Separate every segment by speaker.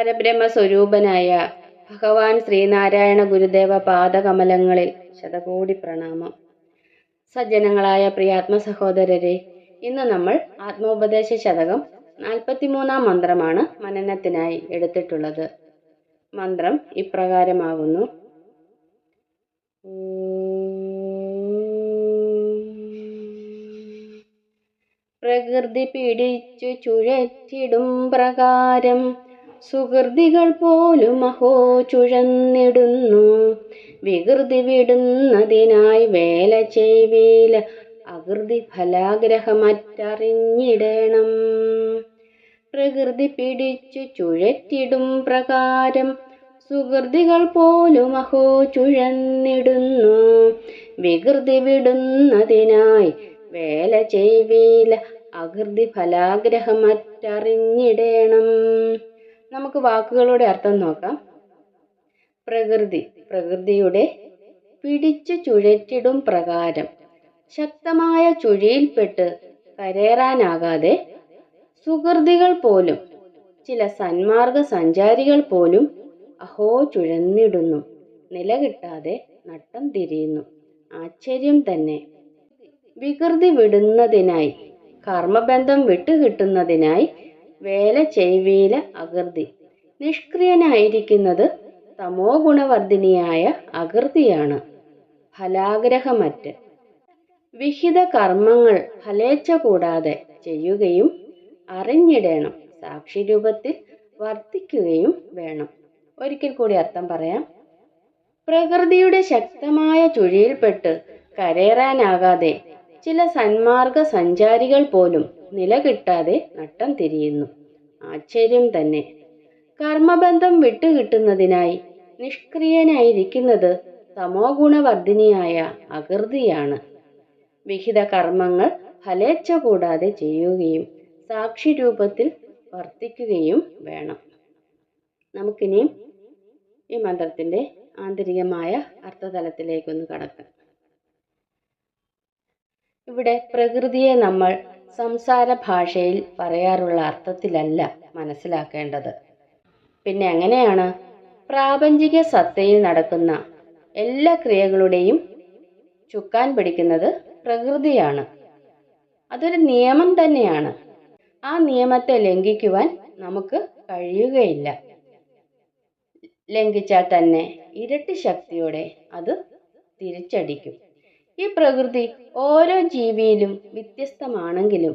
Speaker 1: പരബ്രഹ്മ സ്വരൂപനായ ഭഗവാൻ ശ്രീനാരായണ ഗുരുദേവ പാദകമലങ്ങളിൽ ശതകോടി പ്രണാമം. സജ്ജനങ്ങളായ പ്രിയാത്മ സഹോദരരെ ഇന്ന് നമ്മൾ ആത്മോപദേശ ശതകം നാൽപ്പത്തിമൂന്നാം മന്ത്രമാണ് മനനത്തിനായി എടുത്തിട്ടുള്ളത്. മന്ത്രം ഇപ്രകാരമാകുന്നു. പ്രകൃതി പിടിച്ചു ചുഴറ്റിടും പ്രകാരം സുഹൃതികൾ പോലും അഹോ ചുഴന്നിടുന്നു. വികൃതി വിടുന്നതിനായി വേല ചെയ്വീല. അകൃതി ഫലാഗ്രഹമറ്ററിഞ്ഞിടണം. പ്രകൃതി പിടിച്ചു ചുഴറ്റിടും പ്രകാരം സുഹൃതികൾ പോലും അഹോ ചുഴന്നിടുന്നു. വികൃതി വിടുന്നതിനായി വേല ചെയ്വീല. അകൃതി ഫലാഗ്രഹമറ്ററിഞ്ഞിടേണം. നമുക്ക് വാക്കുകളുടെ അർത്ഥം നോക്കാം. പ്രകൃതി പ്രകൃതിയുടെ പിടിച്ചു ചുഴറ്റിടും പ്രകാരം ശക്തമായ ചുഴിയിൽപ്പെട്ട് കരേറാനാകാതെ സുഹൃതികൾ പോലും ചില സന്മാർഗ സഞ്ചാരികൾ പോലും അഹോ ചുഴന്നിടുന്നു. നിലകിട്ടാതെ നട്ടം തിരിയുന്നു. ആശ്ചര്യം തന്നെ. വികൃതി വിടുന്നതിനായി കർമ്മബന്ധം വിട്ടുകിട്ടുന്നതിനായി വേല ചെയ്വീല അകൃതി. നിഷ്ക്രിയനായിരിക്കുന്നത് തമോ ഗുണവർദ്ധിനിയായ അകൃതിയാണ്. ഫലാഗ്രഹമറ്റ്. വിഹിത കർമ്മങ്ങൾ ഫലേച്ഛ കൂടാതെ ചെയ്യുകയും അറിഞ്ഞിടേണം. സാക്ഷി രൂപത്തിൽ വർത്തിക്കുകയും വേണം. ഒരിക്കൽ കൂടി അർത്ഥം പറയാം. പ്രകൃതിയുടെ ശക്തമായ ചുഴിയിൽപ്പെട്ട് കരേറാനാകാതെ ചില സന്മാർഗ സഞ്ചാരികൾ പോലും നിലകിട്ടാതെ നട്ടം തിരിയുന്നു. ആശ്ചര്യം തന്നെ. കർമ്മബന്ധം വിട്ടുകിട്ടുന്നതിനായി നിഷ്ക്രിയനായിരിക്കുന്നത് തമോ ഗുണവർദ്ധിനിയായ അകൃതിയാണ്. വിഹിത കർമ്മങ്ങൾ ഫലേച്ഛ കൂടാതെ ചെയ്യുകയും സാക്ഷി രൂപത്തിൽ വർത്തിക്കുകയും വേണം. നമുക്കിനിയും ഈ മന്ത്രത്തിന്റെ ആന്തരികമായ അർത്ഥതലത്തിലേക്കൊന്ന് കടക്കാം. ഇവിടെ പ്രകൃതിയെ നമ്മൾ സംസാര ഭാഷയിൽ പറയാറുള്ള അർത്ഥത്തിലല്ല മനസ്സിലാക്കേണ്ടത്. പിന്നെ എങ്ങനെയാണ്? പ്രാപഞ്ചിക സത്തയിൽ നടക്കുന്ന എല്ലാ ക്രിയകളുടെയും ചുക്കാൻ പിടിക്കുന്നത് പ്രകൃതിയാണ്. അതൊരു നിയമം തന്നെയാണ്. ആ നിയമത്തെ ലംഘിക്കുവാൻ നമുക്ക് കഴിയുകയില്ല. ലംഘിച്ചാൽ തന്നെ ഇരട്ടി ശക്തിയോടെ അത് തിരിച്ചടിക്കും. ഈ പ്രകൃതി ഓരോ ജീവിയിലും വ്യത്യസ്തമാണെങ്കിലും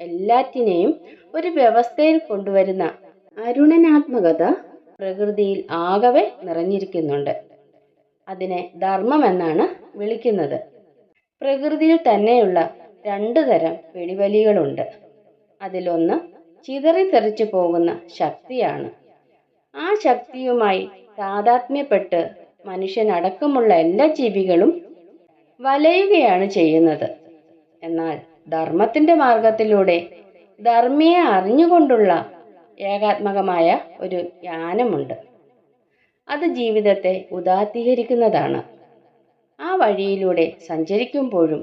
Speaker 1: എല്ലാറ്റിനെയും ഒരു വ്യവസ്ഥയിൽ കൊണ്ടുവരുന്ന അരുണനാത്മകത പ്രകൃതിയിൽ ആകവെ നിറഞ്ഞിരിക്കുന്നുണ്ട്. അതിനെ ധർമ്മം എന്നാണ് വിളിക്കുന്നത്. പ്രകൃതിയിൽ തന്നെയുള്ള രണ്ടു തരം വെടിവലികളുണ്ട് അതിലൊന്ന് ചിതറിത്തെറിച്ചു പോകുന്ന ശക്തിയാണ്. ആ ശക്തിയുമായി താതാത്മ്യപ്പെട്ട് മനുഷ്യനടക്കമുള്ള എല്ലാ ജീവികളും വലയുകയാണ് ചെയ്യുന്നത്. എന്നാൽ ധർമ്മത്തിന്റെ മാർഗത്തിലൂടെ ധർമ്മിയെ അറിഞ്ഞുകൊണ്ടുള്ള ഏകാത്മകമായ ഒരു ജ്ഞാനമുണ്ട്. അത് ജീവിതത്തെ ഉദാത്തീകരിക്കുന്നതാണ്. ആ വഴിയിലൂടെ സഞ്ചരിക്കുമ്പോഴും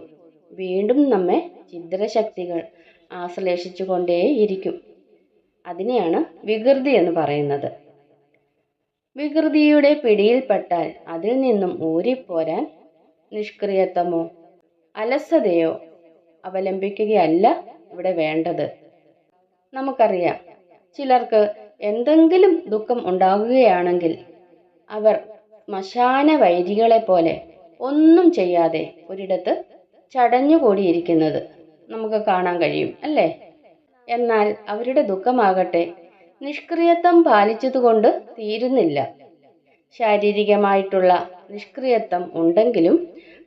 Speaker 1: വീണ്ടും നമ്മെ ചിദ്രശക്തികൾ ആശ്ലേഷിച്ചു കൊണ്ടേയിരിക്കും അതിനെയാണ് വികൃതി എന്ന് പറയുന്നത്. വികൃതിയുടെ പിടിയിൽപ്പെട്ടാൽ അതിൽ നിന്നും ഊരിപ്പോരാൻ നിഷ്ക്രിയത്വമോ അലസതയോ അവലംബിക്കുകയല്ല ഇവിടെ വേണ്ടത്. നമുക്കറിയാം ചിലർക്ക് എന്തെങ്കിലും ദുഃഖം ഉണ്ടാകുകയാണെങ്കിൽ അവർ ശ്മശാന വൈരികളെ പോലെ ഒന്നും ചെയ്യാതെ ഒരിടത്ത് ചടഞ്ഞുകൂടിയിരിക്കുന്നത് നമുക്ക് കാണാൻ കഴിയും അല്ലേ? എന്നാൽ അവരുടെ ദുഃഖമാകട്ടെ നിഷ്ക്രിയത്വം പാലിച്ചതുകൊണ്ട് തീരുന്നില്ല. ശാരീരികമായിട്ടുള്ള നിഷ്ക്രിയത്വം ഉണ്ടെങ്കിലും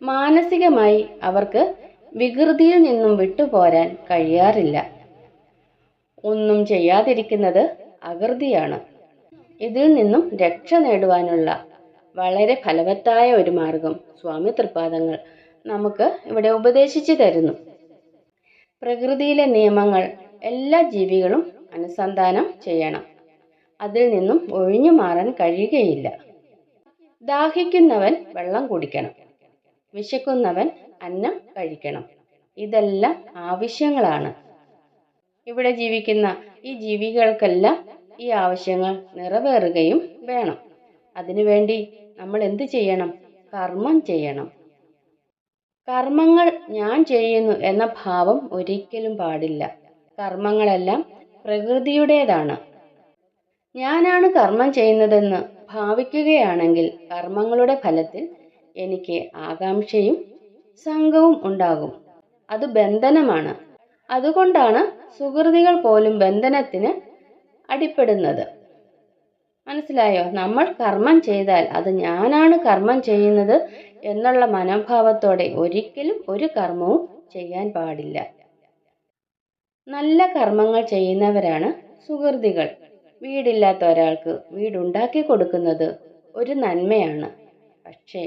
Speaker 1: മാനസികമായി അവർക്ക് വികൃതിയിൽ നിന്നും വിട്ടുപോരാൻ കഴിയാറില്ല. ഒന്നും ചെയ്യാതിരിക്കുന്നത് അകൃതിയാണ്. ഇതിൽ നിന്നും രക്ഷ നേടുവാനുള്ള വളരെ ഫലവത്തായ ഒരു മാർഗം സ്വാമി തൃപാദങ്ങൾ നമുക്ക് ഇവിടെ ഉപദേശിച്ചു തരുന്നു. പ്രകൃതിയിലെ നിയമങ്ങൾ എല്ലാ ജീവികളും അനുസന്ധാനം ചെയ്യണം. അതിൽ നിന്നും ഒഴിഞ്ഞു മാറാൻ കഴിയുകയില്ല. ദാഹിക്കുന്നവൻ വെള്ളം കുടിക്കണം. വിശക്കുന്നവൻ അന്നം കഴിക്കണം. ഇതെല്ലാം ആവശ്യങ്ങളാണ്. ഇവിടെ ജീവിക്കുന്ന ഈ ജീവികൾക്കെല്ലാം ഈ ആവശ്യങ്ങൾ നിറവേറുകയും വേണം. അതിനുവേണ്ടി നമ്മൾ എന്ത് ചെയ്യണം? കർമ്മം ചെയ്യണം. കർമ്മങ്ങൾ ഞാൻ ചെയ്യുന്നു എന്ന ഭാവം ഒരിക്കലും പാടില്ല. കർമ്മങ്ങളെല്ലാം പ്രകൃതിയുടേതാണ്. ഞാനാണ് കർമ്മം ചെയ്യുന്നതെന്ന് ഭാവിക്കുകയാണെങ്കിൽ കർമ്മങ്ങളുടെ ഫലത്തിൽ എനിക്ക് ആകാംക്ഷയും സംഘവും ഉണ്ടാകും. അത് ബന്ധനമാണ്. അതുകൊണ്ടാണ് സുഹൃതികൾ പോലും ബന്ധനത്തിന് അടിപ്പെടുന്നത്. മനസ്സിലായോ? നമ്മൾ കർമ്മം ചെയ്താൽ അത് ഞാനാണ് കർമ്മം ചെയ്യുന്നത് എന്നുള്ള മനോഭാവത്തോടെ ഒരിക്കലും ഒരു കർമ്മവും ചെയ്യാൻ പാടില്ല. നല്ല കർമ്മങ്ങൾ ചെയ്യുന്നവരാണ് സുഹൃതികൾ. വീടില്ലാത്ത ഒരാൾക്ക് വീടുണ്ടാക്കി കൊടുക്കുന്നത് ഒരു നന്മയാണ്. പക്ഷേ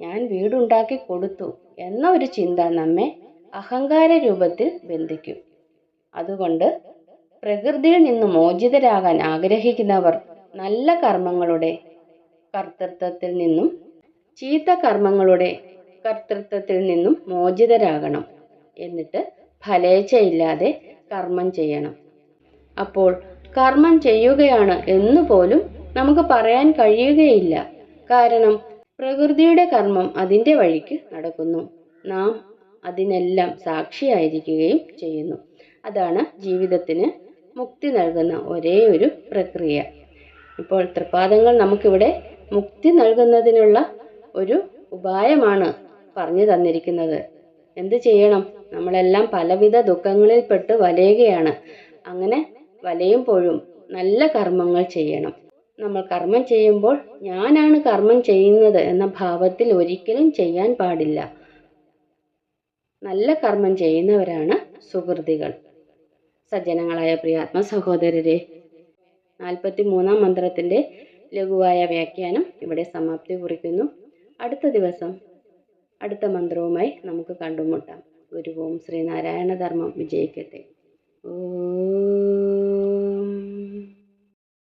Speaker 1: ഞാൻ വീടുണ്ടാക്കി കൊടുത്തു എന്ന ഒരു ചിന്ത നമ്മെ അഹങ്കാര രൂപത്തിൽ ബന്ധിക്കും. അതുകൊണ്ട് പ്രകൃതിയിൽ നിന്ന് മോചിതരാകാൻ ആഗ്രഹിക്കുന്നവർ നല്ല കർമ്മങ്ങളുടെ കർത്തൃത്വത്തിൽ നിന്നും ചീത്ത കർമ്മങ്ങളുടെ കർത്തൃത്വത്തിൽ നിന്നും മോചിതരാകണം. എന്നിട്ട് ഫലേച്ഛയില്ലാതെ കർമ്മം ചെയ്യണം. അപ്പോൾ കർമ്മം ചെയ്യുകയാണ് എന്ന് പോലും നമുക്ക് പറയാൻ കഴിയുകയില്ല. കാരണം പ്രകൃതിയുടെ കർമ്മം അതിന്റെ വഴിക്ക് നടക്കുന്നു. നാം അതിനെല്ലാം സാക്ഷിയായിരിക്കുകയും ചെയ്യുന്നു. അതാണ് ജീവിതത്തിന് മുക്തി നൽകുന്ന ഒരേ ഒരു പ്രക്രിയ. ഇപ്പോൾ തൃപ്പാദങ്ങൾ നമുക്കിവിടെ മുക്തി നൽകുന്നതിനുള്ള ഒരു ഉപായമാണ് പറഞ്ഞു തന്നിരിക്കുന്നത്. എന്ത് ചെയ്യണം? നമ്മളെല്ലാം പലവിധ ദുഃഖങ്ങളിൽപ്പെട്ട് വലയുകയാണ്. അങ്ങനെ വലയുമ്പോഴും നല്ല കർമ്മങ്ങൾ ചെയ്യണം. നമ്മൾ കർമ്മം ചെയ്യുമ്പോൾ ഞാനാണ് കർമ്മം ചെയ്യുന്നത് എന്ന ഭാവത്തിൽ ഒരിക്കലും ചെയ്യാൻ പാടില്ല. നല്ല കർമ്മം ചെയ്യുന്നവരാണ് സുഹൃതികൾ. സജ്ജനങ്ങളായ പ്രിയാത്മ സഹോദരരെ. നാൽപ്പത്തി മൂന്നാം മന്ത്രത്തിന്റെ ലഘുവായ വ്യാഖ്യാനം ഇവിടെ സമാപ്തി കുറിക്കുന്നു. അടുത്ത ദിവസം അടുത്ത മന്ത്രവുമായി നമുക്ക് കണ്ടുമുട്ടാം. ഗുരുവും ശ്രീനാരായണ ധർമ്മം വിജയിക്കട്ടെ. ഓ